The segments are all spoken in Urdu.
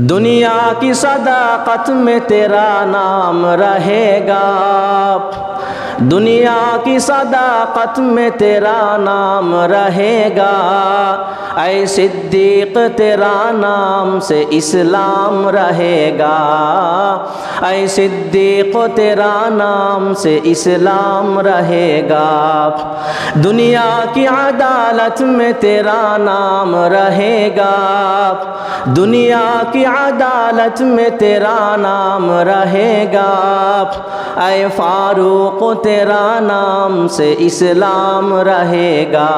دنیا کی صداقت میں تیرا نام رہے گا۔ دنیا کی صداقت میں تیرا نام رہے گا۔ اے صدیق، تیرا نام سے اسلام رہے گا۔ اے صدیق، تیرا نام سے اسلام رہے گا۔ دنیا کی عدالت میں تیرا نام رہے گا۔ دنیا کی عدالت میں تیرا نام رہے گا۔ اے فاروق، تیرا نام سے اسلام رہے گا۔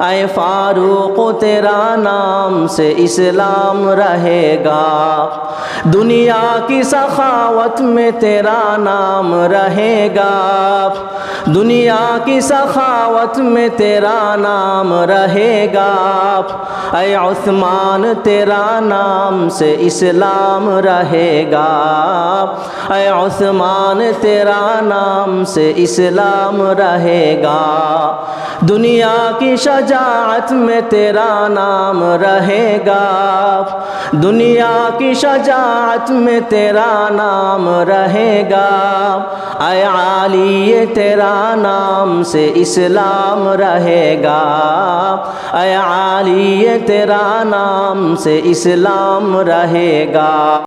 اے فاروق، تیرا نام سے اسلام رہے گا۔ دنیا کی سخاوت میں تیرا نام رہے گا۔ دنیا کی سخاوت میں تیرا نام رہے گا۔ اے عثمان، تیرا نام سے اسلام رہے گا۔ اے عثمان، تیرا نام سے اسلام رہے گا۔ دنیا کی شجاعت میں تیرا نام رہے گا۔ دنیا کی شجاعت میں تیرا نام رہے گا۔ اے عالی تیرا نام سے اسلام رہے گا۔ اے عالی تیرا نام سے اسلام رہے گا۔